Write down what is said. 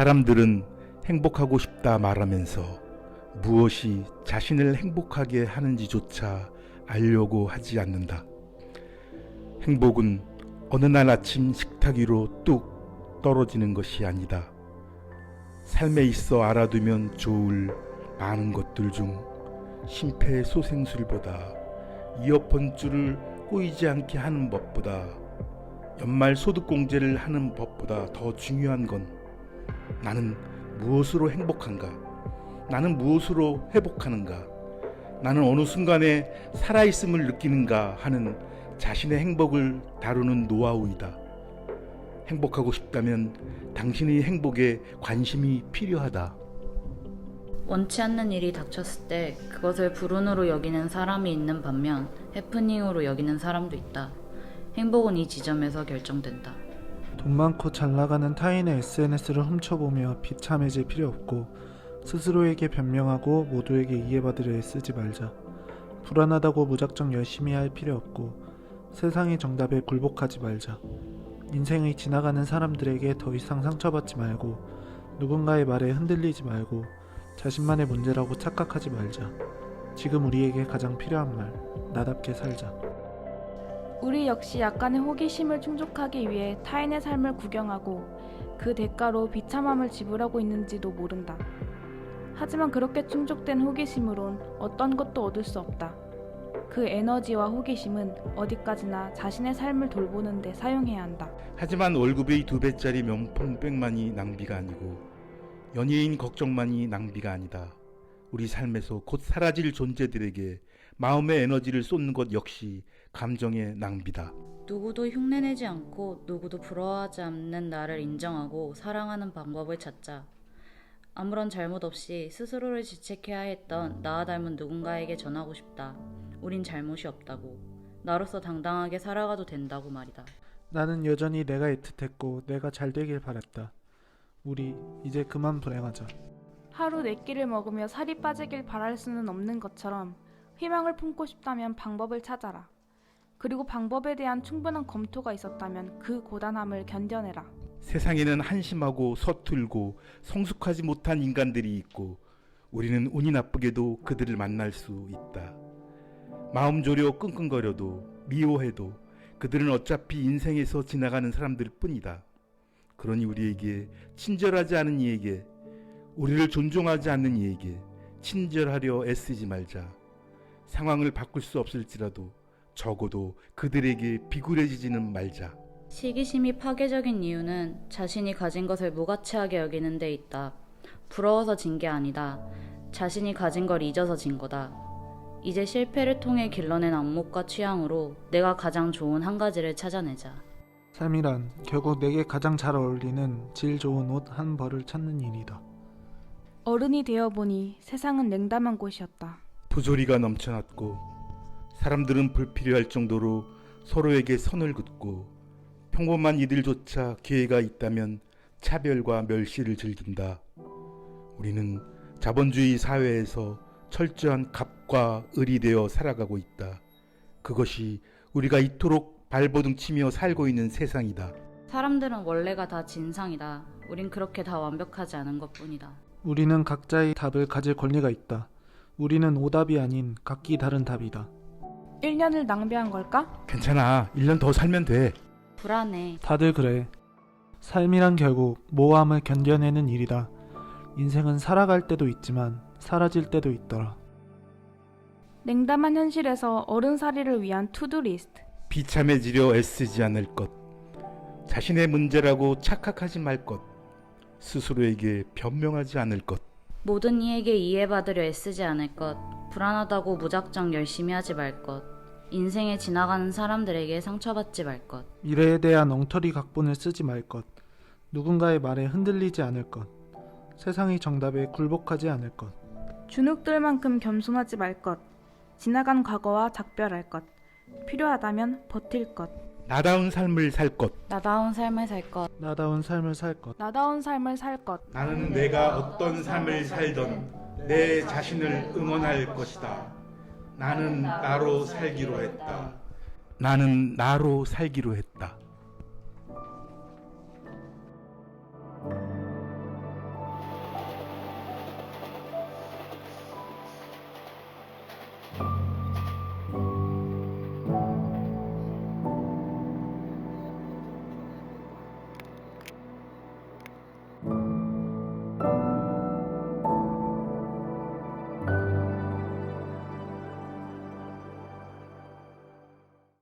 사람들은 행복하고 싶다 말하면서 무엇이 자신을 행복하게 하는지조차 알려고 하지 않는다. 행복은 어느 날 아침 식탁 위로 뚝 떨어지는 것이 아니다. 삶에 있어 알아두면 좋을 많은 것들 중 심폐소생술보다 이어폰 줄을 꼬이지 않게 하는 법보다 연말 소득공제를 하는 법보다 더 중요한 건 나는 무엇으로 행복한가? 나는 무엇으로 회복하는가? 나는 어느 순간에 살아있음을 느끼는가 하는 자신의 행복을 다루는 노하우이다. 행복하고 싶다면 당신의 행복에 관심이 필요하다. 원치 않는 일이 닥쳤을 때 그것을 불운으로 여기는 사람이 있는 반면 해프닝으로 여기는 사람도 있다. 행복은 이 지점에서 결정된다. 돈 많고 잘 나가는 타인의 SNS를 훔쳐보며 비참해질 필요 없고 스스로에게 변명하고 모두에게 이해받으려 애쓰지 말자. 불안하다고 무작정 열심히 할 필요 없고 세상의 정답에 굴복하지 말자. 인생의 지나가는 사람들에게 더 이상 상처받지 말고 누군가의 말에 흔들리지 말고 자신만의 문제라고 착각하지 말자. 지금 우리에게 가장 필요한 말, 나답게 살자. 우리 역시 약간의 호기심을 충족하기 위해 타인의 삶을 구경하고 그 대가로 비참함을 지불하고 있는지도 모른다. 하지만 그렇게 충족된 호기심으론 어떤 것도 얻을 수 없다. 그 에너지와 호기심은 어디까지나 자신의 삶을 돌보는 데 사용해야 한다. 하지만 월급의 두 배짜리 명품백만이 낭비가 아니고 연예인 걱정만이 낭비가 아니다. 우리 삶에서 곧 사라질 존재들에게 마음의 에너지를 쏟는 것 역시 감정의 낭비다. 누구도 흉내내지 않고 누구도 부러워하지 않는 나를 인정하고 사랑하는 방법을 찾자. 아무런 잘못 없이 스스로를 지책해야 했던 나와 닮은 누군가에게 전하고 싶다. 우린 잘못이 없다고. 나로서 당당하게 살아가도 된다고 말이다. 나는 여전히 내가 애틋했고 내가 잘 되길 바랬다. 우리 이제 그만 불행하자. 하루 네 끼를 먹으며 살이 빠지길 바랄 수는 없는 것처럼 희망을 품고 싶다면 방법을 찾아라. 그리고 방법에 대한 충분한 검토가 있었다면 그 고단함을 견뎌내라. 세상에는 한심하고 서툴고 성숙하지 못한 인간들이 있고 우리는 운이 나쁘게도 그들을 만날 수 있다. 마음 졸여 끙끙거려도 미워해도 그들은 어차피 인생에서 지나가는 사람들 뿐이다. 그러니 우리에게 친절하지 않은 이에게 우리를 존중하지 않는 이에게 친절하려 애쓰지 말자. 상황을 바꿀 수 없을지라도 적어도 그들에게 비굴해지지는 말자. 시기심이 파괴적인 이유는 자신이 가진 것을 무가치하게 여기는 데 있다. 부러워서 진 게 아니다. 자신이 가진 걸 잊어서 진 거다. 이제 실패를 통해 길러낸 안목과 취향으로 내가 가장 좋은 한 가지를 찾아내자. 삶이란 결국 내게 가장 잘 어울리는 질 좋은 옷 한 벌을 찾는 일이다. 어른이 되어 보니 세상은 냉담한 곳이었다. 부조리가 넘쳐났고 사람들은 불필요할 정도로 서로에게 선을 긋고 평범한 이들조차 기회가 있다면 차별과 멸시를 즐긴다. 우리는 자본주의 사회에서 철저한 갑과 을이 되어 살아가고 있다. 그것이 우리가 이토록 발버둥 치며 살고 있는 세상이다. 사람들은 원래가 다 진상이다. 우린 그렇게 다 완벽하지 않은 것 뿐이다. 우리는 각자의 답을 가질 권리가 있다. 우리는 오답이 아닌 각기 다른 답이다. 1년을 낭비한 걸까? 괜찮아. 1년 더 살면 돼. 불안해. 다들 그래. 삶이란 결국 모함을 견뎌내는 일이다. 인생은 살아갈 때도 있지만 사라질 때도 있더라. 냉담한 현실에서 어른살이를 위한 투두리스트. 비참해지려 애쓰지 않을 것. 자신의 문제라고 착각하지 말 것. 스스로에게 변명하지 않을 것. 모든 이에게 이해받으려 애쓰지 않을 것. 불안하다고 무작정 열심히 하지 말 것. 인생에 지나가는 사람들에게 상처받지 말 것. 미래에 대한 엉터리 각본을 쓰지 말 것. 누군가의 말에 흔들리지 않을 것. 세상의 정답에 굴복하지 않을 것. 주눅들만큼 겸손하지 말 것. 지나간 과거와 작별할 것. 필요하다면 버틸 것. 나다운 삶을 살 것. 나다운 삶을 살 것. 나다운 삶을 살 것. 나다운 삶을 살 것. 나는 내가 어떤 삶을 살던 내 자신을 응원할 것이다. 나는 나로 살기로 했다. 나는 나로 살기로 했다.